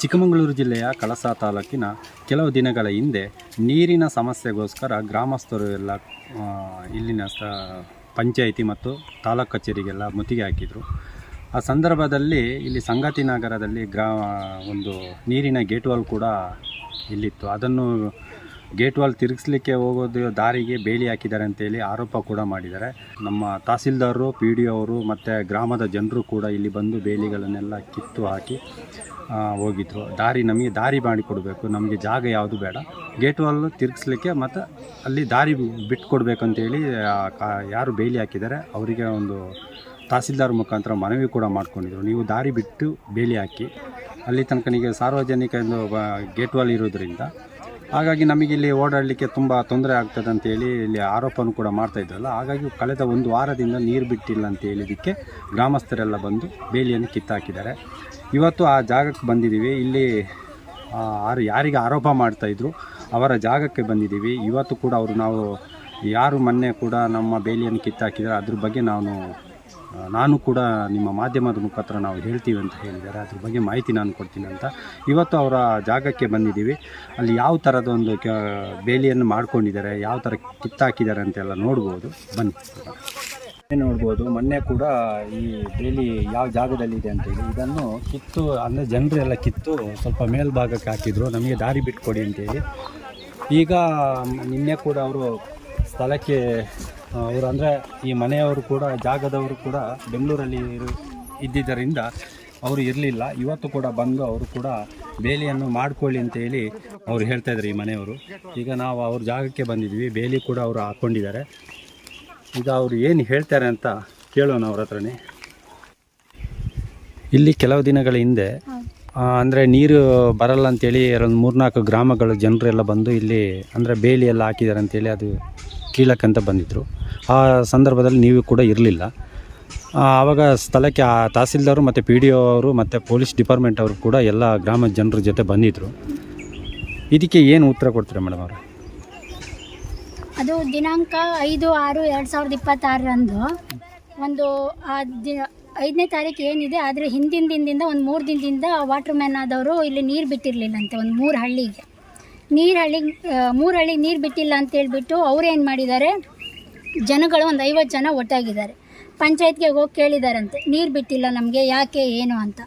ಚಿಕ್ಕಮಗಳೂರು ಜಿಲ್ಲೆಯ ಕಳಸ ತಾಲೂಕಿನ ಕೆಲವು ದಿನಗಳ ಹಿಂದೆ ನೀರಿನ ಸಮಸ್ಯೆಗೋಸ್ಕರ ಗ್ರಾಮಸ್ಥರು ಎಲ್ಲ ಇಲ್ಲಿನ ಸ, ಪಂಚಾಯಿತಿ ಮತ್ತು ತಾಲೂಕು ಕಚೇರಿಗೆಲ್ಲ ಮುತ್ತಿಗೆ ಹಾಕಿದರು. ಆ ಸಂದರ್ಭದಲ್ಲಿ ಇಲ್ಲಿ ಸಂಗಾತಿ ನಗರದಲ್ಲಿ ಗ್ರಾ, ಒಂದು ನೀರಿನ ಗೇಟ್ವಾಲ್ ಕೂಡ ಇಲ್ಲಿತ್ತು. ಅದನ್ನು ಗೇಟ್ ವಾಲ್ ತಿರುಗಿಸ್ಲಿಕ್ಕೆ ಹೋಗೋದು, ದಾರಿಗೆ ಬೇಲಿ ಹಾಕಿದ್ದಾರೆ ಅಂತೇಳಿ ಆರೋಪ ಕೂಡ ಮಾಡಿದ್ದಾರೆ. ನಮ್ಮ ತಹಸೀಲ್ದಾರರು ಪಿ ಡಿ ಅವರು ಮತ್ತು ಗ್ರಾಮದ ಜನರು ಕೂಡ ಇಲ್ಲಿ ಬಂದು ಬೇಲಿಗಳನ್ನೆಲ್ಲ ಕಿತ್ತು ಹಾಕಿ ಹೋಗಿದ್ರು. ದಾರಿ ನಮಗೆ ದಾರಿ ಮಾಡಿಕೊಡಬೇಕು ನಮಗೆ ಜಾಗ ಯಾವುದು ಬೇಡ. ಗೇಟ್ ವಾಲ್ ತಿರುಗಿಸ್ಲಿಕ್ಕೆ ಮತ್ತು ಅಲ್ಲಿ ದಾರಿ ಬಿಟ್ಕೊಡ್ಬೇಕಂತೇಳಿ ಯಾರು ಬೇಲಿ ಹಾಕಿದ್ದಾರೆ, ಅವರಿಗೆ ಒಂದು ತಹಸೀಲ್ದಾರ್ ಮುಖಾಂತರ ಮನವಿ ಕೂಡ ಮಾಡ್ಕೊಂಡಿದ್ರು. ನೀವು ದಾರಿ ಬಿಟ್ಟು ಬೇಲಿ ಹಾಕಿ, ಅಲ್ಲಿ ತನಕ ಸಾರ್ವಜನಿಕ ಒಂದು, ಗೇಟ್ ವಾಲ್ ಇರೋದ್ರಿಂದ ಹಾಗಾಗಿ ನಮಗೆ ಇಲ್ಲಿ ಓಡಾಡಲಿಕ್ಕೆ ತುಂಬ ತೊಂದರೆ ಆಗ್ತದೆ ಅಂತೇಳಿ ಇಲ್ಲಿ ಆರೋಪನೂ ಕೂಡ ಮಾಡ್ತಾ ಇದ್ರಲ್ಲ ಹಾಗಾಗಿ ಕಳೆದ ಒಂದು ವಾರದಿಂದ ನೀರು ಬಿಟ್ಟಿಲ್ಲ ಅಂತ ಹೇಳಿದ್ದಕ್ಕೆ ಗ್ರಾಮಸ್ಥರೆಲ್ಲ ಬಂದು ಬೇಲಿಯನ್ನು ಕಿತ್ತಾಕಿದ್ದಾರೆ. ಇವತ್ತು ಆ ಜಾಗಕ್ಕೆ ಬಂದಿದ್ದೀವಿ. ಇಲ್ಲಿ ಆರು ಯಾರಿಗೆ ಆರೋಪ ಮಾಡ್ತಾಯಿದ್ರು ಅವರ ಜಾಗಕ್ಕೆ ಬಂದಿದ್ದೀವಿ. ಇವತ್ತು ಕೂಡ ಅವರು ನಾವು ಯಾರು ಮೊನ್ನೆ ಕೂಡ ನಮ್ಮ ಬೇಲಿಯನ್ನು ಕಿತ್ತಾಕಿದ್ದಾರೆ. ಅದ್ರ ಬಗ್ಗೆ ನಾನು ನಾನು ಕೂಡ ನಿಮ್ಮ ಮಾಧ್ಯಮದ ಮುಖಾಂತರ ನಾವು ಹೇಳ್ತೀವಿ ಅಂತ ಹೇಳಿದ್ದಾರೆ. ಅದ್ರ ಬಗ್ಗೆ ಮಾಹಿತಿ ನಾನು ಕೊಡ್ತೀನಿ ಅಂತ. ಇವತ್ತು ಅವರ ಜಾಗಕ್ಕೆ ಬಂದಿದ್ದೀವಿ. ಅಲ್ಲಿ ಯಾವ ಥರದ ಒಂದು ಕ, ಬೇಲಿಯನ್ನು ಮಾಡ್ಕೊಂಡಿದ್ದಾರೆ, ಯಾವ ಥರ ಕಿತ್ತಾಕಿದ್ದಾರೆ ಅಂತೆಲ್ಲ ನೋಡ್ಬೋದು. ಬನ್ನಿ. ನೋಡ್ಬೋದು, ಮೊನ್ನೆ ಕೂಡ ಈ ಬೇಲಿ ಯಾವ ಜಾಗದಲ್ಲಿದೆ ಅಂತೇಳಿ ಇದನ್ನು ಕಿತ್ತು, ಅಂದರೆ ಜನರೆಲ್ಲ ಕಿತ್ತು ಸ್ವಲ್ಪ ಮೇಲ್ಭಾಗಕ್ಕೆ ಹಾಕಿದ್ರು. ನಮಗೆ ದಾರಿ ಬಿಟ್ಕೊಡಿ ಅಂತೇಳಿ ಈಗ ನಿನ್ನೆ ಕೂಡ ಅವರು ಸ್ಥಳಕ್ಕೆ ಅವರು ಅಂದರೆ ಈ ಮನೆಯವರು ಕೂಡ, ಜಾಗದವರು ಕೂಡ ಬೆಂಗಳೂರಲ್ಲಿ ಇದ್ದಿದ್ದರಿಂದ ಅವರು ಇರಲಿಲ್ಲ. ಇವತ್ತು ಕೂಡ ಬಂದು ಅವರು ಕೂಡ ಬೇಲಿಯನ್ನು ಮಾಡಿಕೊಳ್ಳಿ ಅಂತೇಳಿ ಅವ್ರು ಹೇಳ್ತಾ ಇದ್ದಾರೆ ಈ ಮನೆಯವರು. ಈಗ ನಾವು ಅವ್ರ ಜಾಗಕ್ಕೆ ಬಂದಿದ್ವಿ ಬೇಲಿ ಕೂಡ ಅವರು ಹಾಕ್ಕೊಂಡಿದ್ದಾರೆ ಈಗ ಅವರು ಏನು ಹೇಳ್ತಾರೆ ಅಂತ ಕೇಳೋಣ ಅವ್ರ ಹತ್ರನೇ. ಇಲ್ಲಿ ಕೆಲವು ದಿನಗಳ ಹಿಂದೆ ಅಂದರೆ ನೀರು ಬರಲ್ಲ ಅಂತೇಳಿ ಒಂದು ಮೂರ್ನಾಲ್ಕು ಗ್ರಾಮಗಳ ಜನರೆಲ್ಲ ಬಂದು ಇಲ್ಲಿ, ಅಂದರೆ ಬೇಲಿ ಎಲ್ಲ ಹಾಕಿದ್ದಾರೆ ಅಂತೇಳಿ ಅದು ಕೀಳಕ್ಕಂತ ಬಂದಿದ್ದರು ಆ ಸಂದರ್ಭದಲ್ಲಿ ನೀವು ಕೂಡ ಇರಲಿಲ್ಲ. ಆವಾಗ ಸ್ಥಳಕ್ಕೆ ಆ ತಹಸೀಲ್ದಾರು ಮತ್ತು ಪಿ ಡಿ ಒ ಅವರು ಮತ್ತು ಪೊಲೀಸ್ ಡಿಪಾರ್ಟ್ಮೆಂಟ್ ಅವರು ಕೂಡ ಎಲ್ಲ ಗ್ರಾಮದ ಜನರ ಜೊತೆ ಬಂದಿದ್ದರು ಇದಕ್ಕೆ ಏನು ಉತ್ತರ ಕೊಡ್ತೀರಾ ಮೇಡಮ್ ಅವರು? ಅದು ದಿನಾಂಕ ಐದು ಆರು ಎರಡು ಸಾವಿರದ ಇಪ್ಪತ್ತಾರರಂದು ಒಂದು, ಆ ದಿ, ಐದನೇ ತಾರೀಕು ಏನಿದೆ, ಆದರೆ ಹಿಂದಿನ ದಿನದಿಂದ ಒಂದು ಮೂರು ದಿನದಿಂದ ವಾಟ್ರ್ ಮ್ಯಾನ್ ಆದವರು ಇಲ್ಲಿ ನೀರು ಬಿಟ್ಟಿರಲಿಲ್ಲಂತೆ, ಒಂದು ಮೂರು ಹಳ್ಳಿಗೆ. ನೀರು ಹಳ್ಳಿಗೆ ಮೂರು ಹಳ್ಳಿಗೆ ನೀರು ಬಿಟ್ಟಿಲ್ಲ ಅಂತ ಹೇಳ್ಬಿಟ್ಟು ಮಾಡಿದ್ದಾರೆ ಜನಗಳು ಒಂದು ಐವತ್ತು ಜನ ಒಟ್ಟಾಗಿದ್ದಾರೆ. ಪಂಚಾಯತ್ಗೆ ಹೋಗಿ ಕೇಳಿದಾರಂತೆ, ನೀರು ಬಿಟ್ಟಿಲ್ಲ ನಮಗೆ, ಯಾಕೆ, ಏನು ಅಂತ.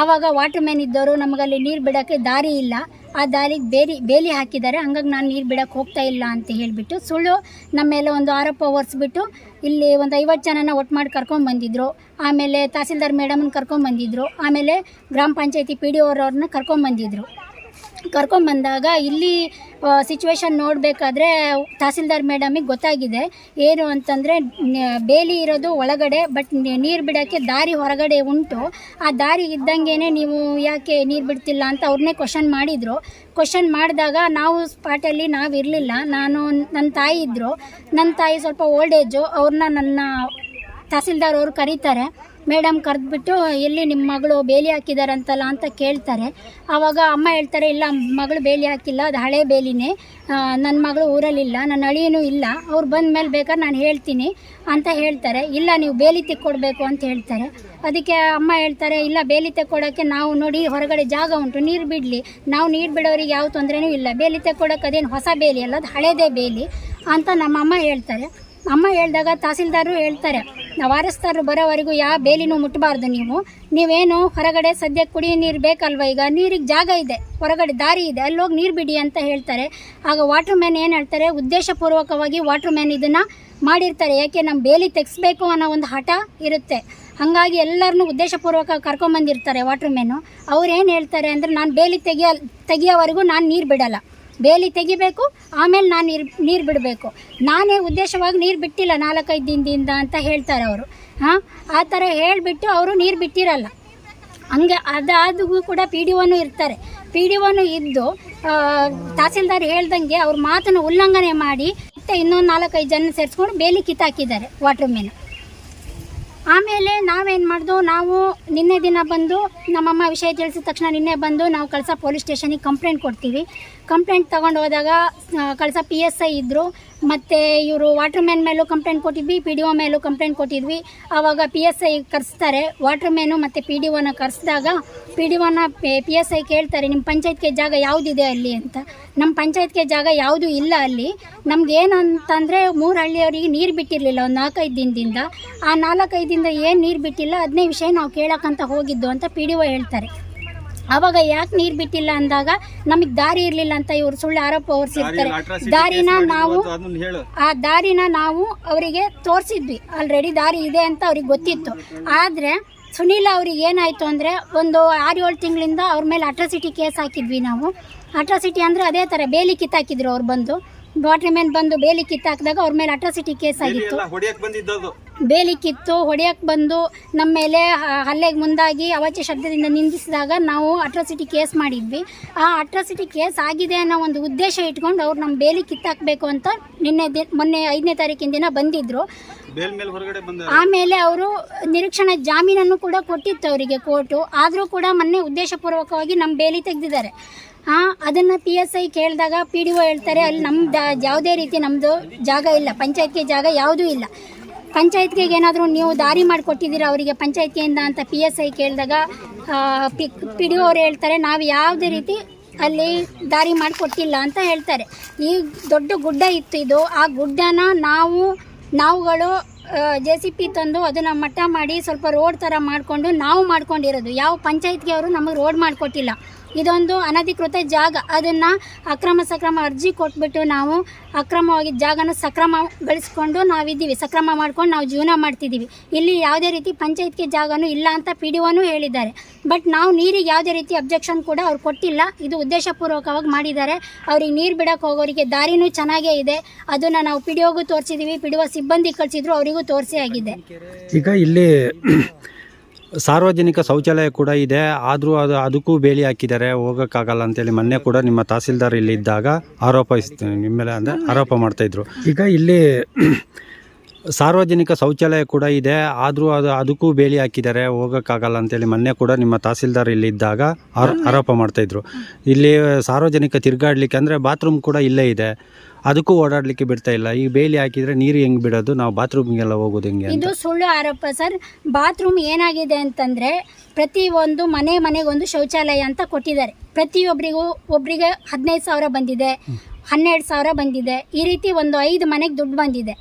ಆವಾಗ ವಾಟರ್ ಮ್ಯಾನ್ ಇದ್ದವರು ನಮಗಲ್ಲಿ ನೀರು ಬಿಡೋಕ್ಕೆ ದಾರಿ ಇಲ್ಲ. ಆ ದಾರಿಗೆ ಬೇಲಿ ಬೇಲಿ ಹಾಕಿದ್ದಾರೆ. ಹಂಗಾಗಿ ನಾನು ನೀರು ಬಿಡೋಕ್ಕೆ ಹೋಗ್ತಾ ಇಲ್ಲ ಅಂತ ಹೇಳಿಬಿಟ್ಟು ಸುಳ್ಳು ನಮ್ಮ ಮೇಲೆ ಒಂದು ಆರೋಪ ಹೊರಿಸ್ಬಿಟ್ಟು ಇಲ್ಲಿ ಒಂದು ಐವತ್ತು ಜನನ ಒಟ್ಟು ಮಾಡಿ ಕರ್ಕೊಂಬಂದಿದ್ರು ಆಮೇಲೆ ತಹಸೀಲ್ದಾರ್ ಮೇಡಮನ್ನ ಕರ್ಕೊಂಬಂದಿದ್ರು ಆಮೇಲೆ ಗ್ರಾಮ ಪಂಚಾಯತಿ ಪಿ ಡಿ ಕರ್ಕೊಂಡು ಕರ್ಕೊಂಬಂದಿದ್ರು ಕರ್ಕೊಂಬಂದಾಗ ಇಲ್ಲಿ ಸಿಚುವೇಶನ್ ನೋಡಬೇಕಾದ್ರೆ ತಹಸೀಲ್ದಾರ್ ಮೇಡಮಿಗೆ ಗೊತ್ತಾಗಿದೆ. ಏನು ಅಂತಂದರೆ ಬೇಲಿ ಇರೋದು ಒಳಗಡೆ, ಬಟ್ ನೀರು ಬಿಡೋಕ್ಕೆ ದಾರಿ ಹೊರಗಡೆ ಉಂಟು. ಆ ದಾರಿ ಇದ್ದಂಗೆ ನೀವು ಯಾಕೆ ನೀರು ಬಿಡ್ತಿಲ್ಲ ಅಂತ ಅವ್ರನ್ನೇ ಕ್ವಶನ್ ಮಾಡಿದರು. ಕ್ವಶನ್ ಮಾಡಿದಾಗ ನಾವು ಸ್ಪಾಟಲ್ಲಿ ನಾವು ಇರಲಿಲ್ಲ. ನಾನು ನನ್ನ ತಾಯಿ ಇದ್ದರು ನನ್ನ ತಾಯಿ ಸ್ವಲ್ಪ ಓಲ್ಡ್ ಏಜು ಅವ್ರನ್ನ ನನ್ನ ತಹಸೀಲ್ದಾರ್ ಅವರು ಕರೀತಾರೆ. ಮೇಡಮ್ ಕರೆದ್ಬಿಟ್ಟು ಎಲ್ಲಿ ನಿಮ್ಮ ಮಗಳು ಬೇಲಿ ಹಾಕಿದಾರಂತಲ್ಲ ಅಂತ ಕೇಳ್ತಾರೆ. ಆವಾಗ ಅಮ್ಮ ಹೇಳ್ತಾರೆ, ಇಲ್ಲ, ಮಗಳು ಬೇಲಿ ಹಾಕಿಲ್ಲ, ಅದು ಹಳೆ ಬೇಲಿನೇ. ನನ್ನ ಮಗಳು ಊರಲ್ಲಿಲ್ಲ, ನನ್ನ ಅಳಿಯೂ ಇಲ್ಲ. ಅವ್ರು ಬಂದ ಮೇಲೆ ಬೇಕಾದ್ರೆ ನಾನು ಹೇಳ್ತೀನಿ ಅಂತ ಹೇಳ್ತಾರೆ. ಇಲ್ಲ, ನೀವು ಬೇಲಿ ತೆಕ್ಕೊಡ್ಬೇಕು ಅಂತ ಹೇಳ್ತಾರೆ. ಅದಕ್ಕೆ ಅಮ್ಮ ಹೇಳ್ತಾರೆ, ಇಲ್ಲ, ಬೇಲಿ ತೆಕ್ಕೊಡೋಕ್ಕೆ ನಾವು ನೋಡಿ ಹೊರಗಡೆ ಜಾಗ ಉಂಟು, ನೀರು ಬಿಡಲಿ. ನಾವು ನೀರು ಬಿಡೋರಿಗೆ ಯಾವ ತೊಂದರೆನೂ ಇಲ್ಲ. ಬೇಲಿ ತೆಕ್ಕೊಡೋಕೆ ಅದೇನು ಹೊಸ ಬೇಲಿ ಅಲ್ಲ, ಅದು ಹಳೇದೇ ಬೇಲಿ ಅಂತ ನಮ್ಮಮ್ಮ ಹೇಳ್ತಾರೆ. ಅಮ್ಮ ಹೇಳಿದಾಗ ತಹಸೀಲ್ದಾರರು ಹೇಳ್ತಾರೆ ನಾವು ವಾರಸ್ದಾರರು ಬರೋವರೆಗೂ ಯಾವ ಬೇಲಿನೂ ಮುಟ್ಟಬಾರ್ದು ನೀವು. ನೀವೇನು ಹೊರಗಡೆ ಸದ್ಯ ಕುಡಿಯೋ ನೀರು ಬೇಕಲ್ವ ಈಗ? ನೀರಿಗೆ ಜಾಗ ಇದೆ, ಹೊರಗಡೆ ದಾರಿ ಇದೆ, ಅಲ್ಲೋಗಿ ನೀರು ಬಿಡಿ ಅಂತ ಹೇಳ್ತಾರೆ. ಆಗ ವಾಟ್ರ್ ಮ್ಯಾನ್ ಏನು ಹೇಳ್ತಾರೆ? ಉದ್ದೇಶಪೂರ್ವಕವಾಗಿ ವಾಟ್ರ್ ಮ್ಯಾನ್ ಇದನ್ನು ಮಾಡಿರ್ತಾರೆ. ಯಾಕೆ ನಮ್ಮ ಬೇಲಿ ತೆಗೆಸ್ಬೇಕು ಅನ್ನೋ ಒಂದು ಹಠ ಇರುತ್ತೆ. ಹಾಗಾಗಿ ಎಲ್ಲರನ್ನೂ ಉದ್ದೇಶಪೂರ್ವಕ ಕರ್ಕೊಂಬಂದಿರ್ತಾರೆ ವಾಟ್ರ್ ಮ್ಯಾನು ಅವ್ರು ಏನು ಹೇಳ್ತಾರೆ ಅಂದರೆ, ನಾನು ಬೇಲಿ ತೆಗಿಯ ತೆಗಿಯೋವರೆಗೂ ನಾನು ನೀರು ಬಿಡಲ್ಲ. ಬೇಲಿ ತೆಗಿಬೇಕು, ಆಮೇಲೆ ನಾನು ನೀರು ನೀರು ಬಿಡಬೇಕು. ನಾನೇ ಉದ್ದೇಶವಾಗಿ ನೀರು ಬಿಟ್ಟಿಲ್ಲ ನಾಲ್ಕೈದು ದಿನದಿಂದ ಅಂತ ಹೇಳ್ತಾರೆ ಅವರು. ಹಾಂ, ಆ ಥರ ಹೇಳಿಬಿಟ್ಟು ಅವರು ನೀರು ಬಿಟ್ಟಿರಲ್ಲ. ಹಂಗೆ ಅದಾದಗೂ ಕೂಡ ಪಿ ಡಿ ಒನು ಇರ್ತಾರೆ. ಪಿ ಡಿ ಒನು ಇದ್ದು ತಹಸೀಲ್ದಾರ್ ಹೇಳ್ದಂಗೆ ಅವ್ರ ಮಾತನ್ನು ಉಲ್ಲಂಘನೆ ಮಾಡಿ ಮತ್ತೆ ಇನ್ನೊಂದು ನಾಲ್ಕೈದು ಜನ ಸೇರಿಸ್ಕೊಂಡು ಬೇಲಿ ಕಿತ್ತಾಕಿದ್ದಾರೆ ವಾಟರ್ ಮ್ಯಾನ್ ಆಮೇಲೆ ನಾವೇನು ಮಾಡ್ದು, ನಾವು ನಿನ್ನೆ ದಿನ ಬಂದು, ನಮ್ಮಮ್ಮ ವಿಷಯ ತಿಳಿಸಿದ ತಕ್ಷಣ ನಿನ್ನೆ ಬಂದು ನಾವು ಕಳಸ ಪೊಲೀಸ್ ಸ್ಟೇಷನಿಗೆ ಕಂಪ್ಲೇಂಟ್ ಕೊಡ್ತೀವಿ. ಕಂಪ್ಲೇಂಟ್ ತೊಗೊಂಡು ಹೋದಾಗ ಕಳಸ ಪಿ ಎಸ್ ಐ ಇದ್ದರು ಮತ್ತು ಇವರು ವಾಟರ್ ಮ್ಯಾನ್ ಮೇಲೂ ಕಂಪ್ಲೇಂಟ್ ಕೊಟ್ಟಿದ್ವಿ, ಪಿ ಡಿ ಒ ಮೇಲೂ ಕಂಪ್ಲೇಂಟ್ ಕೊಟ್ಟಿದ್ವಿ. ಆವಾಗ ಪಿ ಎಸ್ ಐ ಕರೆಸ್ತಾರೆ. ವಾಟರ್ ಮ್ಯಾನು ಮತ್ತು ಪಿ ಡಿ ಒನ ಕರೆಸಿದಾಗ ಪಿ ಡಿ ಒನ ಪಿ ಎಸ್ ಐ ಕೇಳ್ತಾರೆ ನಿಮ್ಮ ಪಂಚಾಯತ್ಗೆ ಜಾಗ ಯಾವುದಿದೆ ಅಲ್ಲಿ? ಅಂತ. ನಮ್ಮ ಪಂಚಾಯತ್ಗೆ ಜಾಗ ಯಾವುದೂ ಇಲ್ಲ ಅಲ್ಲಿ. ನಮ್ಗೆ ಏನಂತಂದರೆ ಮೂರು ಹಳ್ಳಿಯವರಿಗೆ ನೀರು ಬಿಟ್ಟಿರಲಿಲ್ಲ ಒಂದು ನಾಲ್ಕೈದು ದಿನದಿಂದ. ಆ ನಾಲ್ಕೈದು ದಿನದಿಂದ ಏನು ನೀರು ಬಿಟ್ಟಿಲ್ಲ ಅದನ್ನೇ ವಿಷಯ ನಾವು ಕೇಳೋಕ್ಕಂತ ಹೋಗಿದ್ದು ಅಂತ ಪಿ ಡಿ ಒ ಹೇಳ್ತಾರೆ. ಆವಾಗ ಯಾಕೆ ನೀರು ಬಿಟ್ಟಿಲ್ಲ ಅಂದಾಗ ನಮಗೆ ದಾರಿ ಇರಲಿಲ್ಲ ಅಂತ ಇವರು ಸುಳ್ಳು ಆರೋಪ ಹೊರಿಸಿರ್ತಾರೆ. ದಾರಿನ ನಾವು ಆ ದಾರಿನ ನಾವು ಅವರಿಗೆ ತೋರಿಸಿದ್ವಿ. ಆಲ್ರೆಡಿ ದಾರಿ ಇದೆ ಅಂತ ಅವ್ರಿಗೆ ಗೊತ್ತಿತ್ತು. ಆದರೆ ಸುನೀಲ ಅವ್ರಿಗೆ ಏನಾಯಿತು ಅಂದರೆ ಒಂದು ಆರು ಏಳು ತಿಂಗಳಿಂದ ಅವ್ರ ಮೇಲೆ ಅಟ್ರಾಸಿಟಿ ಕೇಸ್ ಹಾಕಿದ್ವಿ ನಾವು. ಅಟ್ರಾಸಿಟಿ ಅಂದರೆ ಅದೇ ಥರ ಬೇಲಿ ಕಿತ್ತಾಕಿದ್ರು ಅವ್ರು ಬಂದು. ವಾಟರ್ ಮ್ಯಾನ್ ಬಂದು ಬೇಲಿ ಕಿತ್ತಾಕಿದಾಗ ಅವ್ರ ಮೇಲೆ ಅಟ್ರಾಸಿಟಿ ಕೇಸ್ ಆಗಿತ್ತು. ಬೇಲಿ ಕಿತ್ತು ಹೊಡೆಯಕ್ಕೆ ಬಂದು ನಮ್ಮ ಮೇಲೆ ಹಲ್ಲೆಗೆ ಮುಂದಾಗಿ ಅವಾಚ್ಯ ಶಬ್ದದಿಂದ ನಿಂದಿಸಿದಾಗ ನಾವು ಅಟ್ರಾಸಿಟಿ ಕೇಸ್ ಮಾಡಿದ್ವಿ. ಆ ಅಟ್ರಾಸಿಟಿ ಕೇಸ್ ಆಗಿದೆ ಅನ್ನೋ ಒಂದು ಉದ್ದೇಶ ಇಟ್ಕೊಂಡು ಅವ್ರು ನಮ್ಮ ಬೇಲಿ ಕಿತ್ತಾಕಬೇಕು ಅಂತ ನಿನ್ನೆ ಮೊನ್ನೆ ಐದನೇ ತಾರೀಕಿನ ದಿನ ಬಂದಿದ್ದರು ಮೇಲೆ ಆಮೇಲೆ ಅವರು ನಿರೀಕ್ಷಣೆ ಜಾಮೀನನ್ನು ಕೂಡ ಕೊಟ್ಟಿತ್ತು ಅವರಿಗೆ ಕೋರ್ಟು. ಆದರೂ ಕೂಡ ಮೊನ್ನೆ ಉದ್ದೇಶಪೂರ್ವಕವಾಗಿ ನಮ್ಮ ಬೇಲಿ ತೆಗೆದಿದ್ದಾರೆ. ಅದನ್ನು ಪಿ ಎಸ್ ಐ ಕೇಳಿದಾಗ ಪಿ ಡಿ ಒ ಹೇಳ್ತಾರೆ, ಅಲ್ಲಿ ನಮ್ಮ ಯಾವುದೇ ರೀತಿ ನಮ್ಮದು ಜಾಗ ಇಲ್ಲ, ಪಂಚಾಯತ್ಗೆ ಜಾಗ ಯಾವುದೂ ಇಲ್ಲ. ಪಂಚಾಯತ್ಗೆ ಏನಾದರೂ ನೀವು ದಾರಿ ಮಾಡಿಕೊಟ್ಟಿದ್ದೀರಾ ಅವರಿಗೆ ಪಂಚಾಯತಿಯಿಂದ ಅಂತ ಪಿ ಎಸ್ ಐ ಕೇಳಿದಾಗ ಪಿ ಪಿ ಡಿ ಅವ್ರು ಹೇಳ್ತಾರೆ, ನಾವು ಯಾವುದೇ ರೀತಿ ಅಲ್ಲಿ ದಾರಿ ಮಾಡಿಕೊಟ್ಟಿಲ್ಲ ಅಂತ ಹೇಳ್ತಾರೆ. ಈ ದೊಡ್ಡ ಗುಡ್ಡ ಇತ್ತು ಇದು, ಆ ಗುಡ್ಡನ ನಾವು, ನಾವುಗಳು ಜೆ ಸಿ ಪಿ ತಂದು ಅದನ್ನು ಮಟ್ಟ ಮಾಡಿ ಸ್ವಲ್ಪ ರೋಡ್ ಥರ ಮಾಡಿಕೊಂಡು ನಾವು ಮಾಡ್ಕೊಂಡಿರೋದು. ಯಾವ ಪಂಚಾಯತ್ಗೆ ಅವರು ನಮಗೆ ರೋಡ್ ಮಾಡಿಕೊಟ್ಟಿಲ್ಲ. ಇದೊಂದು ಅನಧಿಕೃತ ಜಾಗ. ಅದನ್ನು ಅಕ್ರಮ ಸಕ್ರಮ ಅರ್ಜಿ ಕೊಟ್ಬಿಟ್ಟು ನಾವು ಅಕ್ರಮವಾಗಿ ಜಾಗನ ಸಕ್ರಮ ಬೆಳೆಸ್ಕೊಂಡು ನಾವಿದ್ದೀವಿ. ಸಕ್ರಮ ಮಾಡ್ಕೊಂಡು ನಾವು ಜೀವನ ಮಾಡ್ತಿದ್ದೀವಿ. ಇಲ್ಲಿ ಯಾವುದೇ ರೀತಿ ಪಂಚಾಯತ್ಗೆ ಜಾಗನೂ ಇಲ್ಲ ಅಂತ ಪಿ ಡಿ ಒನೂ ಹೇಳಿದ್ದಾರೆ. ಬಟ್ ನಾವು ನೀರಿಗೆ ಯಾವುದೇ ರೀತಿ ಅಬ್ಜೆಕ್ಷನ್ ಕೂಡ ಅವ್ರು ಕೊಟ್ಟಿಲ್ಲ. ಇದು ಉದ್ದೇಶಪೂರ್ವಕವಾಗಿ ಮಾಡಿದ್ದಾರೆ. ಅವ್ರಿಗೆ ನೀರು ಬಿಡಕ್ಕೆ ಹೋಗೋರಿಗೆ ದಾರಿನೂ ಚೆನ್ನಾಗೇ ಇದೆ. ಅದನ್ನು ನಾವು ಪಿ ಡಿ ಒಗೂ ತೋರಿಸಿದ್ದೀವಿ ಪಿ ಡಿ ಸಿಬ್ಬಂದಿ ಕಳಿಸಿದ್ರು, ಅವರಿಗೂ ತೋರಿಸಿ ಆಗಿದೆ. ಈಗ ಇಲ್ಲಿ ಸಾರ್ವಜನಿಕ ಶೌಚಾಲಯ ಕೂಡ ಇದೆ. ಆದರೂ ಅದು ಅದಕ್ಕೂ ಬೇಲಿ ಹಾಕಿದ್ದಾರೆ. ಹೋಗೋಕ್ಕಾಗಲ್ಲ ಅಂತೇಳಿ ಮೊನ್ನೆ ಕೂಡ ನಿಮ್ಮ ತಹಸೀಲ್ದಾರ್ ಇಲ್ಲಿ ಇದ್ದಾಗ ಆರೋಪ ನಿಮ್ಮ ಮೇಲೆ ಅಂದರೆ ಆರೋಪ ಮಾಡ್ತಾಯಿದ್ರು ಈಗ ಇಲ್ಲಿ ಸಾರ್ವಜನಿಕ ಶೌಚಾಲಯ ಕೂಡ ಇದೆ. ಆದರೂ ಅದು ಅದಕ್ಕೂ ಬೇಲಿ ಹಾಕಿದ್ದಾರೆ. ಹೋಗೋಕ್ಕಾಗಲ್ಲ ಅಂತೇಳಿ ಮೊನ್ನೆ ಕೂಡ ನಿಮ್ಮ ತಹಸೀಲ್ದಾರ್ ಇಲ್ಲಿ ಇದ್ದಾಗ ಆರೋ- ಆರೋಪ ಮಾಡ್ತಾಯಿದ್ರು ಇಲ್ಲಿ ಸಾರ್ವಜನಿಕ ತಿರುಗಾಡ್ಲಿಕ್ಕೆ ಅಂದರೆ ಬಾತ್ರೂಮ್ ಕೂಡ ಇಲ್ಲೇ ಇದೆ. ಅದಕ್ಕೂ ಓಡಾಡಲಿಕ್ಕೆ ಬಿಡ್ತಾ ಇಲ್ಲ. ಈ ಬೇಲಿ ಹಾಕಿದ್ರೆ ನೀರು ಹೆಂಗ್ ಬಿಡೋದು? ನಾವು ಬಾತ್ರೂಮ್ಗೆಲ್ಲ ಹೋಗೋದು ಹೆಂಗೆ ಇದು ಸುಳ್ಳು ಆರೋಪ ಸರ್. ಬಾತ್ರೂಮ್ ಏನಾಗಿದೆ ಅಂತಂದ್ರೆ ಪ್ರತಿ ಒಂದು ಮನೆ ಮನೆಗೊಂದು ಶೌಚಾಲಯ ಅಂತ ಕೊಟ್ಟಿದ್ದಾರೆ. ಪ್ರತಿಯೊಬ್ಬರಿಗೂ ಒಬ್ಬರಿಗೆ ಹದಿನೈದು ಸಾವಿರ ಬಂದಿದೆ, ಹನ್ನೆರಡು ಸಾವಿರ ಬಂದಿದೆ. ಈ ರೀತಿ ಒಂದು ಐದು ಮನೆಗೆ ದುಡ್ಡು ಬಂದಿದೆ.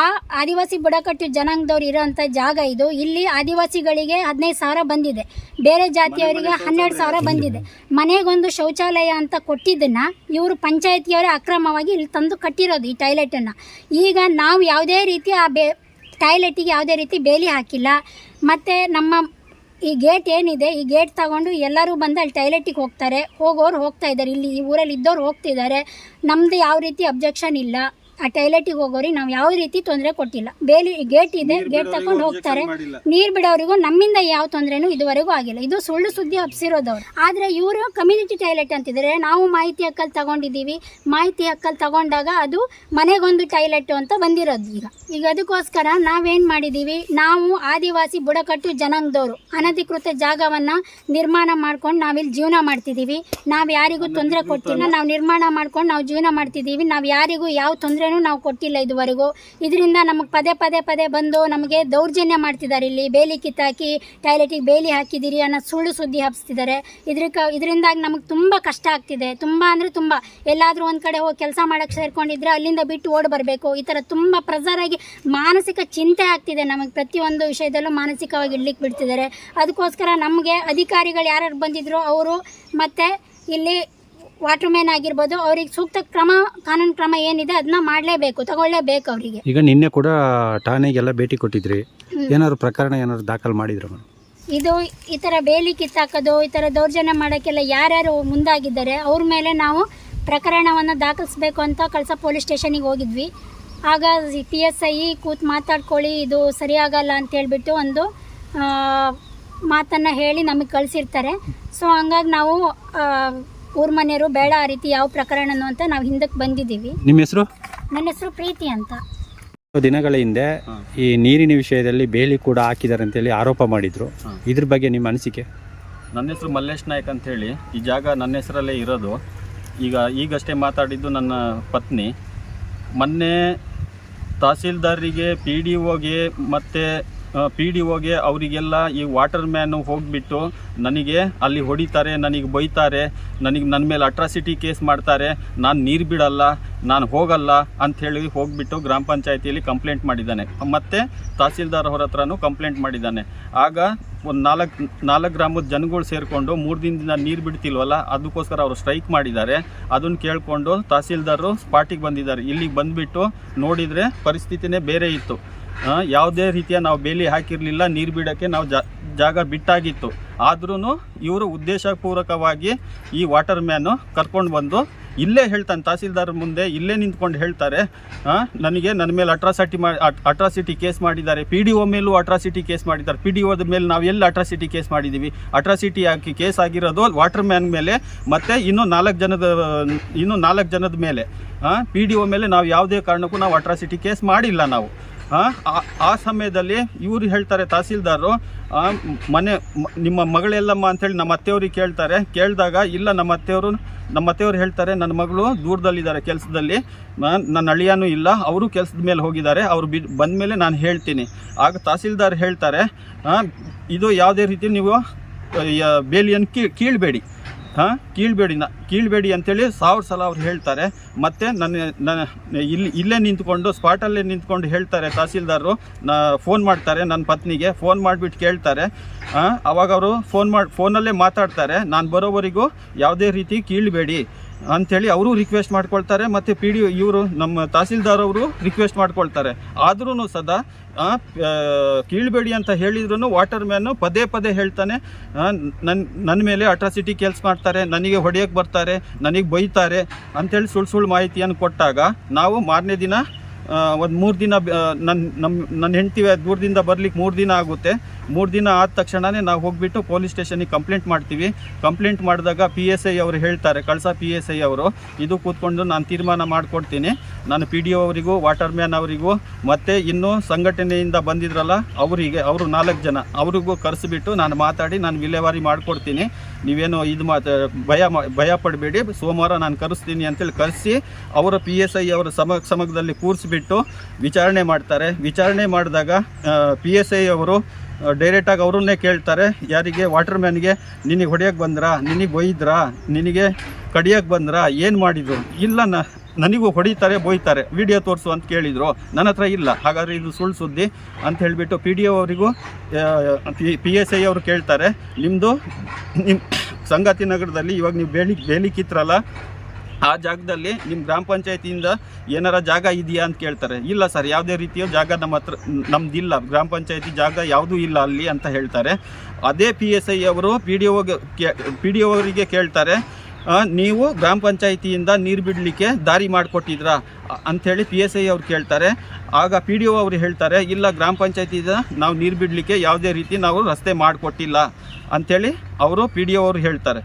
ಆ ಆದಿವಾಸಿ ಬುಡಕಟ್ಟು ಜನಾಂಗದವ್ರು ಇರೋಂಥ ಜಾಗ ಇದು. ಇಲ್ಲಿ ಆದಿವಾಸಿಗಳಿಗೆ ಹದಿನೈದು ಸಾವಿರ ಬಂದಿದೆ. ಬೇರೆ ಜಾತಿಯವರಿಗೆ ಹನ್ನೆರಡು ಸಾವಿರ ಬಂದಿದೆ. ಮನೆಗೊಂದು ಶೌಚಾಲಯ ಅಂತ ಕೊಟ್ಟಿದ್ದನ್ನು ಇವರು ಪಂಚಾಯತಿಯವರೇ ಅಕ್ರಮವಾಗಿ ಇಲ್ಲಿ ತಂದು ಕಟ್ಟಿರೋದು ಈ ಟಾಯ್ಲೆಟನ್ನು. ಈಗ ನಾವು ಯಾವುದೇ ರೀತಿ ಆ ಬೇ ಟಾಯ್ಲೆಟಿಗೆ ಯಾವುದೇ ರೀತಿ ಬೇಲಿ ಹಾಕಿಲ್ಲ. ಮತ್ತು ನಮ್ಮ ಈ ಗೇಟ್ ಏನಿದೆ ಈ ಗೇಟ್ ತಗೊಂಡು ಎಲ್ಲರೂ ಬಂದು ಅಲ್ಲಿ ಟಾಯ್ಲೆಟಿಗೆ ಹೋಗ್ತಾರೆ. ಹೋಗೋರು ಹೋಗ್ತಾ ಇದ್ದಾರೆ. ಇಲ್ಲಿ ಈ ಊರಲ್ಲಿ ಇದ್ದವ್ರು ಹೋಗ್ತಿದ್ದಾರೆ. ನಮ್ಮದು ಯಾವ ರೀತಿ ಅಬ್ಜೆಕ್ಷನ್ ಇಲ್ಲ. ಆ ಟೈಲೆಟಿಗೆ ಹೋಗೋರಿಗೆ ನಾವು ಯಾವ ರೀತಿ ತೊಂದರೆ ಕೊಟ್ಟಿಲ್ಲ. ಬೇಲಿ ಗೇಟ್ ಇದೆ ಗೇಟ್ ತಕೊಂಡು ಹೋಗ್ತಾರೆ. ನೀರು ಬಿಡೋರಿಗೂ ನಮ್ಮಿಂದ ಯಾವ ತೊಂದರೆನೂ ಇದುವರೆಗೂ ಆಗಿಲ್ಲ. ಇದು ಸುಳ್ಳು ಸುದ್ದಿ ಹಬ್ಸಿರೋದವ್ರು. ಆದರೆ ಇವರು ಕಮ್ಯುನಿಟಿ ಟಾಯ್ಲೆಟ್ ಅಂತಿದ್ದಾರೆ. ನಾವು ಮಾಹಿತಿ ಹಕ್ಕಲ್ಲಿ ತಗೊಂಡಿದ್ದೀವಿ. ಮಾಹಿತಿ ಹಕ್ಕಲ್ಲಿ ತಗೊಂಡಾಗ ಅದು ಮನೆಗೊಂದು ಟಾಯ್ಲೆಟ್ ಅಂತ ಬಂದಿರೋದು ಈಗ. ಈಗ ಅದಕ್ಕೋಸ್ಕರ ನಾವೇನು ಮಾಡಿದ್ದೀವಿ? ನಾವು ಆದಿವಾಸಿ ಬುಡಕಟ್ಟು ಜನಾಂಗದವರು. ಅನಧಿಕೃತ ಜಾಗವನ್ನು ನಿರ್ಮಾಣ ಮಾಡ್ಕೊಂಡು ನಾವಿಲ್ಲಿ ಜೀವನ ಮಾಡ್ತಿದ್ದೀವಿ. ನಾವು ಯಾರಿಗೂ ತೊಂದರೆ ಕೊಟ್ಟಿಲ್ಲ. ನಾವು ನಿರ್ಮಾಣ ಮಾಡ್ಕೊಂಡು ನಾವು ಜೀವನ ಮಾಡ್ತಿದ್ದೀವಿ. ನಾವು ಯಾರಿಗೂ ಯಾವ ತೊಂದರೆನೂ ನಾವು ಕೊಟ್ಟಿಲ್ಲ ಇದುವರೆಗೂ. ಇದರಿಂದ ನಮಗೆ ಪದೇ ಪದೇ ಪದೇ ಬಂದು ನಮಗೆ ದೌರ್ಜನ್ಯ ಮಾಡ್ತಿದ್ದಾರೆ ಇಲ್ಲಿ. ಬೇಲಿ ಕಿತ್ತಾಕಿ, ಟಾಯ್ಲೆಟಿಗೆ ಬೇಲಿ ಹಾಕಿದ್ದೀರಿ ಅನ್ನೋ ಸುಳ್ಳು ಸುದ್ದಿ ಹಬ್ಸ್ತಿದ್ದಾರೆ. ಇದ್ರ ಇದರಿಂದಾಗಿ ನಮಗೆ ತುಂಬ ಕಷ್ಟ ಆಗ್ತಿದೆ. ತುಂಬ ಅಂದರೆ ತುಂಬ. ಎಲ್ಲಾದರೂ ಒಂದು ಕಡೆ ಹೋಗಿ ಕೆಲಸ ಮಾಡೋಕ್ಕೆ ಸೇರ್ಕೊಂಡಿದ್ರೆ ಅಲ್ಲಿಂದ ಬಿಟ್ಟು ಓಡಿ ಬರಬೇಕು. ಈ ಥರ ತುಂಬ ಪ್ರೆಸರಾಗಿ ಮಾನಸಿಕ ಚಿಂತೆ ಆಗ್ತಿದೆ ನಮಗೆ. ಪ್ರತಿಯೊಂದು ವಿಷಯದಲ್ಲೂ ಮಾನಸಿಕವಾಗಿ ಇಡ್ಲಿಕ್ಕೆ ಬಿಡ್ತಿದ್ದಾರೆ. ಅದಕ್ಕೋಸ್ಕರ ನಮಗೆ ಅಧಿಕಾರಿಗಳು ಯಾರ್ಯಾರು ಬಂದಿದ್ರು, ಅವರು ಮತ್ತು ಇಲ್ಲಿ ವಾಟರ್ ಮ್ಯಾನ್ ಆಗಿರ್ಬೋದು ಅವ್ರಿಗೆ ಸೂಕ್ತ ಕ್ರಮ ಕಾನೂನು ಕ್ರಮ ಏನಿದೆ ಅದನ್ನ ಮಾಡಲೇಬೇಕು ತಗೊಳ್ಳೇಬೇಕು ಅವರಿಗೆ. ಈಗ ನಿನ್ನೆ ಕೂಡ ಠಾಣೆಗೆಲ್ಲ ಭೇಟಿ ಕೊಟ್ಟಿದ್ರಿ. ಏನಾದ್ರು ಪ್ರಕರಣ ಏನಾದ್ರು ದಾಖಲು ಮಾಡಿದ್ರು ಇದು ಈ ಥರ ಬೇಲಿ ಕಿತ್ತಾಕೋದು ಈ ಥರ ದೌರ್ಜನ್ಯ ಮಾಡೋಕ್ಕೆಲ್ಲ ಯಾರ್ಯಾರು ಮುಂದಾಗಿದ್ದಾರೆ ಅವ್ರ ಮೇಲೆ ನಾವು ಪ್ರಕರಣವನ್ನು ದಾಖಲಿಸ್ಬೇಕು ಅಂತ ಕಳಸ ಪೊಲೀಸ್ ಸ್ಟೇಷನಿಗೆ ಹೋಗಿದ್ವಿ. ಆಗ ಪಿ ಎಸ್ ಐ ಕೂತ್ ಮಾತಾಡ್ಕೊಳ್ಳಿ ಇದು ಸರಿಯಾಗಲ್ಲ ಅಂತ ಹೇಳ್ಬಿಟ್ಟು ಒಂದು ಮಾತನ್ನು ಹೇಳಿ ನಮಗೆ ಕಳಿಸಿರ್ತಾರೆ. ಸೊ ಹಂಗಾಗಿ ನಾವು ಊರ ಮನೆಯವರು ಬೇಡ ಆ ರೀತಿ ಯಾವ ಪ್ರಕರಣನೂ ಅಂತ ನಾವು ಹಿಂದಕ್ಕೆ ಬಂದಿದ್ದೀವಿ. ನಿಮ್ಮ ಹೆಸರು? ನನ್ನ ಹೆಸರು ಪ್ರೀತಿ ಅಂತ. ದಿನಗಳ ಹಿಂದೆ ಈ ನೀರಿನ ವಿಷಯದಲ್ಲಿ ಬೇಲಿ ಕೂಡ ಹಾಕಿದ್ದಾರೆ ಅಂತೇಳಿ ಆರೋಪ ಮಾಡಿದ್ರು. ಇದ್ರ ಬಗ್ಗೆ ನಿಮ್ಮ ಅನಿಸಿಕೆ? ನನ್ನ ಹೆಸರು ಮಲ್ಲೇಶ್ ನಾಯ್ಕ್ ಅಂತ ಹೇಳಿ ಈ ಜಾಗ ನನ್ನ ಹೆಸರಲ್ಲೇ ಇರೋದು. ಈಗ ಈಗಷ್ಟೇ ಮಾತಾಡಿದ್ದು ನನ್ನ ಪತ್ನಿ. ಮೊನ್ನೆ ತಹಸೀಲ್ದಾರಿಗೆ ಪಿ ಡಿ ಒಗೆ ಮತ್ತು ಪಿ ಡಿ ಒಗೆ ಅವರಿಗೆಲ್ಲ ಈ ವಾಟರ್ ಮ್ಯಾನು ಹೋಗಿಬಿಟ್ಟು ನನಗೆ ಅಲ್ಲಿ ಹೊಡಿತಾರೆ, ನನಗೆ ಬೈತಾರೆ, ನನಗೆ ನನ್ನ ಮೇಲೆ ಅಟ್ರಾಸಿಟಿ ಕೇಸ್ ಮಾಡ್ತಾರೆ, ನಾನು ನೀರು ಬಿಡಲ್ಲ, ನಾನು ಹೋಗಲ್ಲ ಅಂಥೇಳಿ ಹೋಗಿಬಿಟ್ಟು ಗ್ರಾಮ ಪಂಚಾಯತಿಯಲ್ಲಿ ಕಂಪ್ಲೇಂಟ್ ಮಾಡಿದ್ದಾನೆ. ಮತ್ತು ತಹಸೀಲ್ದಾರ್ ಅವ್ರ ಹತ್ರನೂ ಕಂಪ್ಲೇಂಟ್ ಮಾಡಿದ್ದಾನೆ. ಆಗ ಒಂದು ನಾಲ್ಕು ನಾಲ್ಕು ಗ್ರಾಮದ ಜನಗಳು ಸೇರಿಕೊಂಡು ಮೂರು ದಿನದಿಂದ ನೀರು ಬಿಡ್ತಿಲ್ವಲ್ಲ, ಅದಕ್ಕೋಸ್ಕರ ಅವರು ಸ್ಟ್ರೈಕ್ ಮಾಡಿದ್ದಾರೆ. ಅದನ್ನು ಕೇಳಿಕೊಂಡು ತಹಸೀಲ್ದಾರರು ಸ್ಪಾಟಿಗೆ ಬಂದಿದ್ದಾರೆ. ಇಲ್ಲಿಗೆ ಬಂದುಬಿಟ್ಟು ನೋಡಿದರೆ ಪರಿಸ್ಥಿತಿನೇ ಬೇರೆ ಇತ್ತು. ಯಾವುದೇ ರೀತಿಯ ನಾವು ಬೇಲಿ ಹಾಕಿರಲಿಲ್ಲ, ನೀರು ಬಿಡೋಕ್ಕೆ ನಾವು ಜಾಗ ಬಿಟ್ಟಾಗಿತ್ತು. ಆದ್ರೂ ಇವರು ಉದ್ದೇಶಪೂರ್ವಕವಾಗಿ ಈ ವಾಟರ್ ಮ್ಯಾನು ಕರ್ಕೊಂಡು ಬಂದು ಇಲ್ಲೇ ಹೇಳ್ತಾನೆ, ತಹಸೀಲ್ದಾರ್ ಮುಂದೆ ಇಲ್ಲೇ ನಿಂತ್ಕೊಂಡು ಹೇಳ್ತಾರೆ ನನಗೆ ನನ್ನ ಮೇಲೆ ಅಟ್ರಾಸಿಟಿ ಮಾಡಿ ಅಟ್ರಾಸಿಟಿ ಕೇಸ್ ಮಾಡಿದ್ದಾರೆ ಪಿ ಡಿ ಒ ಮೇಲೂ ಅಟ್ರಾಸಿಟಿ ಕೇಸ್ ಮಾಡಿದ್ದಾರೆ ಪಿ ಡಿ ಒದ ಮೇಲೆ ನಾವು ಎಲ್ಲಿ ಅಟ್ರಾಸಿಟಿ ಕೇಸ್ ಮಾಡಿದ್ದೀವಿ ಅಟ್ರಾಸಿಟಿ ಹಾಕಿ ಕೇಸ್ ಆಗಿರೋದು ವಾಟರ್ ಮ್ಯಾನ್ ಮೇಲೆ, ಮತ್ತು ಇನ್ನೂ ನಾಲ್ಕು ಜನದ, ಇನ್ನೂ ನಾಲ್ಕು ಜನದ ಮೇಲೆ ಪಿ ಡಿ ಒ ಮೇಲೆ ನಾವು ಯಾವುದೇ ಕಾರಣಕ್ಕೂ ನಾವು ಅಟ್ರಾಸಿಟಿ ಕೇಸ್ ಮಾಡಿಲ್ಲ ನಾವು. ಆ, ಸಮಯದಲ್ಲಿ ಇವರು ಹೇಳ್ತಾರೆ ತಹಸೀಲ್ದಾರರು ಮನೆ ನಿಮ್ಮ ಮಗಳೆಲ್ಲಮ್ಮ ಅಂತೇಳಿ ನಮ್ಮ ಅತ್ತೆಯವ್ರಿಗೆ ಕೇಳ್ತಾರೆ. ಕೇಳಿದಾಗ ಇಲ್ಲ ನಮ್ಮ ಅತ್ತೆಯವರು ನಮ್ಮ ಅತ್ತೆಯವ್ರು ಹೇಳ್ತಾರೆ ನನ್ನ ಮಗಳು ದೂರದಲ್ಲಿದ್ದಾರೆ ಕೆಲಸದಲ್ಲಿ ನನ್ನ ಅಳಿಯನೂ ಇಲ್ಲ ಅವರು ಕೆಲಸದ ಮೇಲೆ ಹೋಗಿದ್ದಾರೆ ಅವರು ಬಿ ಬಂದ ಮೇಲೆ ನಾನು ಹೇಳ್ತೀನಿ. ಆಗ ತಹಸೀಲ್ದಾರ್ ಹೇಳ್ತಾರೆ ಇದು ಯಾವುದೇ ರೀತಿ ನೀವು ಬೇಲಿಯನ್ನು ಕೀಳಬೇಡಿ. ಹಾಂ? ಕೀಳ್ಬೇಡಿ ನ ಕೀಳ್ಬೇಡಿ ಅಂತೇಳಿ ಸಾವಿರ ಸಲ ಅವ್ರು ಹೇಳ್ತಾರೆ. ಮತ್ತು ನನ್ನ ನನ್ನ ಇಲ್ಲಿ ಇಲ್ಲೇ ನಿಂತ್ಕೊಂಡು ಸ್ಪಾಟಲ್ಲೇ ನಿಂತ್ಕೊಂಡು ಹೇಳ್ತಾರೆ ತಹಸೀಲ್ದಾರರು. ನಾ ಫೋನ್ ಮಾಡ್ತಾರೆ ನನ್ನ ಪತ್ನಿಗೆ. ಫೋನ್ ಮಾಡಿಬಿಟ್ಟು ಕೇಳ್ತಾರೆ. ಅವಾಗ ಅವರು ಫೋನ್ ಮಾಡಿ ಫೋನಲ್ಲೇ ಮಾತಾಡ್ತಾರೆ. ನಾನು ಬರೋವರೆಗೂ ಯಾವುದೇ ರೀತಿ ಕೀಳ್ಬೇಡಿ. ಅಂಥೇಳಿ ಅವರು ರಿಕ್ವೆಸ್ಟ್ ಮಾಡ್ಕೊಳ್ತಾರೆ ಮತ್ತು ಪಿ ಡಿ ಇವರು ನಮ್ಮ ತಹಸೀಲ್ದಾರ್ ಅವರು ರಿಕ್ವೆಸ್ಟ್ ಮಾಡ್ಕೊಳ್ತಾರೆ. ಆದ್ರೂ ಸದಾ ಕೀಳ್ಬೇಡಿ ಅಂತ ಹೇಳಿದ್ರು ವಾಟರ್ ಮ್ಯಾನು ಪದೇ ಪದೇ ಹೇಳ್ತಾನೆ ನನ್ನ ನನ್ನ ಮೇಲೆ ಅಟ್ರಾಸಿಟಿ ಕೆಲಸ ಮಾಡ್ತಾರೆ, ನನಗೆ ಹೊಡೆಯೋಕ್ಕೆ ಬರ್ತಾರೆ, ನನಗೆ ಬೈತಾರೆ ಅಂಥೇಳಿ ಸುಳ್ಳು ಸುಳ್ಳು ಮಾಹಿತಿಯನ್ನು ಕೊಟ್ಟಾಗ ನಾವು ಮಾರನೇ ದಿನ ಒಂದು ಮೂರು ದಿನ ನನ್ನ ನಮ್ಮ ನನ್ನ ಹೆಂಡ್ತಿ ದೂರದಿಂದ ಬರ್ಲಿಕ್ಕೆ ಮೂರು ದಿನ ಆಗುತ್ತೆ. ಮೂರು ದಿನ ಆದ ತಕ್ಷಣವೇ ನಾವು ಹೋಗಿಬಿಟ್ಟು ಪೊಲೀಸ್ ಸ್ಟೇಷನಿಗೆ ಕಂಪ್ಲೇಂಟ್ ಮಾಡ್ತೀವಿ. ಕಂಪ್ಲೇಂಟ್ ಮಾಡಿದಾಗ ಪಿ ಎಸ್ ಐ ಅವರು ಹೇಳ್ತಾರೆ, ಕಳಸ ಪಿ ಎಸ್ ಐ ಅವರು, ಇದು ಕೂತ್ಕೊಂಡು ನಾನು ತೀರ್ಮಾನ ಮಾಡಿಕೊಡ್ತೀನಿ. ನಾನು ಪಿ ಡಿ ಒ ಅವರಿಗೂ, ವಾಟರ್ ಮ್ಯಾನ್ ಅವರಿಗೂ, ಮತ್ತು ಇನ್ನೂ ಸಂಘಟನೆಯಿಂದ ಬಂದಿದ್ರಲ್ಲ ಅವರಿಗೆ, ಅವರು ನಾಲ್ಕು ಜನ, ಅವರಿಗೂ ಕರೆಸಿಬಿಟ್ಟು ನಾನು ಮಾತಾಡಿ ನಾನು ವಿಲೇವಾರಿ ಮಾಡಿಕೊಡ್ತೀನಿ. ನೀವೇನು ಇದು ಮಾತು ಭಯ ಭಯ ಪಡಬೇಡಿ, ಸೋಮವಾರ ನಾನು ಕರೆಸ್ತೀನಿ ಅಂತೇಳಿ ಕರೆಸಿ ಅವರ ಪಿ ಎಸ್ ಐ ಅವರ ಸಮ ಸಮಗ್ರದಲ್ಲಿ ಕೂರಿಸ್ಬಿಟ್ಟು ವಿಚಾರಣೆ ಮಾಡ್ತಾರೆ. ವಿಚಾರಣೆ ಮಾಡಿದಾಗ ಪಿ ಎಸ್ ಐ ಅವರು ಡೈರೆಕ್ಟಾಗಿ ಅವರನ್ನೇ ಕೇಳ್ತಾರೆ, ಯಾರಿಗೆ ವಾಟರ್ ಮ್ಯಾನ್ಗೆ ನಿನಗೆ ಹೊಡೆಯೋಕ್ಕೆ ಬಂದ್ರಾ? ನಿನಗೆ ಬೈದ್ರಾ? ನಿನಗೆ ಕಡಿಯೋಕ್ಕೆ ಬಂದ್ರಾ? ಏನು ಮಾಡಿದ್ರು? ಇಲ್ಲ ನನಗೂ ಹೊಡಿತಾರೆ ಬೊಯ್ತಾರೆ ವಿಡಿಯೋ ತೋರಿಸು ಅಂತ ಕೇಳಿದರು. ನನ್ನ ಹತ್ರ ಇಲ್ಲ. ಹಾಗಾದರೆ ಇದು ಸುಳ್ಳು ಸುದ್ದಿ ಅಂತ ಹೇಳಿಬಿಟ್ಟು ಪಿ ಡಿ ಒ ಅವರಿಗೂ ಪಿ ಎಸ್ ಐ ಅವರು ಕೇಳ್ತಾರೆ. ನಿಮ್ಮದು ನಿಮ್ಮ ಸಂಗಾತಿ ನಗರದಲ್ಲಿ ಇವಾಗ ನೀವು ಬೇಲಿ ಬೇಲಿ ಆ ಜಾಗದಲ್ಲಿ ನಿಮ್ಮ ಗ್ರಾಮ ಪಂಚಾಯತಿಯಿಂದ ಏನಾರ ಜಾಗ ಇದೆಯಾ ಅಂತ ಕೇಳ್ತಾರೆ. ಇಲ್ಲ ಸರ್, ಯಾವುದೇ ರೀತಿಯ ಜಾಗ ನಮ್ಮ ಹತ್ರ, ನಮ್ದಿಲ್ಲ. ಗ್ರಾಮ ಪಂಚಾಯತಿ ಜಾಗ ಯಾವುದೂ ಇಲ್ಲ ಅಲ್ಲಿ ಅಂತ ಹೇಳ್ತಾರೆ. ಅದೇ ಪಿ ಎಸ್ ಐ ಅವರು ಪಿ ಡಿ ಒಗೆ ಪಿ ಡಿ ಕೇಳ್ತಾರೆ ನೀವು ಗ್ರಾಮ ಪಂಚಾಯತಿಯಿಂದ ನೀರು ಬಿಡಲಿಕ್ಕೆ ದಾರಿ ಮಾಡಿಕೊಟ್ಟಿದ್ರಾ ಅಂಥೇಳಿ ಪಿ ಎಸ್ ಐ ಅವ್ರು ಕೇಳ್ತಾರೆ. ಆಗ ಪಿ ಡಿ ಒ ಅವರು ಹೇಳ್ತಾರೆ, ಇಲ್ಲ ಗ್ರಾಮ ಪಂಚಾಯತಿಯಿಂದ ನಾವು ನೀರು ಬಿಡಲಿಕ್ಕೆ ಯಾವುದೇ ರೀತಿ ನಾವು ರಸ್ತೆ ಮಾಡಿಕೊಟ್ಟಿಲ್ಲ ಅಂಥೇಳಿ ಅವರು ಪಿ ಡಿ ಒ ಅವರು ಹೇಳ್ತಾರೆ.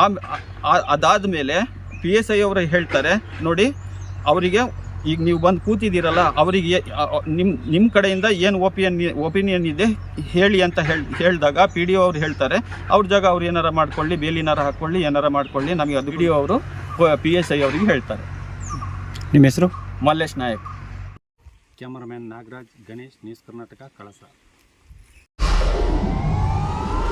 ಆ ಅದಾದ ಮೇಲೆ ಪಿ ಎಸ್ ಐ ಅವರು ಹೇಳ್ತಾರೆ ನೋಡಿ ಅವರಿಗೆ ಈಗ ನೀವು ಬಂದು ಕೂತಿದ್ದೀರಲ್ಲ ಅವರಿಗೆ ನಿಮ್ಮ ನಿಮ್ಮ ಕಡೆಯಿಂದ ಏನು ಒಪಿಯನ್ ಒಪಿನಿಯನ್ ಇದೆ ಹೇಳಿ ಅಂತ ಹೇಳಿ ಹೇಳಿದಾಗ ಪಿ ಡಿ ಒ ಅವ್ರು ಹೇಳ್ತಾರೆ ಅವ್ರ ಜಾಗ ಅವ್ರು ಏನಾರ ಮಾಡ್ಕೊಳ್ಳಿ ಬೇಲಿನಾರ ಹಾಕ್ಕೊಳ್ಳಿ ಏನಾರ ಮಾಡ್ಕೊಳ್ಳಿ ನಮಗೆ ಅದು ಪಿ ಡಿ ಒ ಅವರು ಪಿ ಎಸ್ ಐ ಅವರಿಗೆ ಹೇಳ್ತಾರೆ. ನಿಮ್ಮ ಹೆಸರು? Mallesh Nayak. Cameraman Nagaraj Ganesh news Karnataka Kalasa.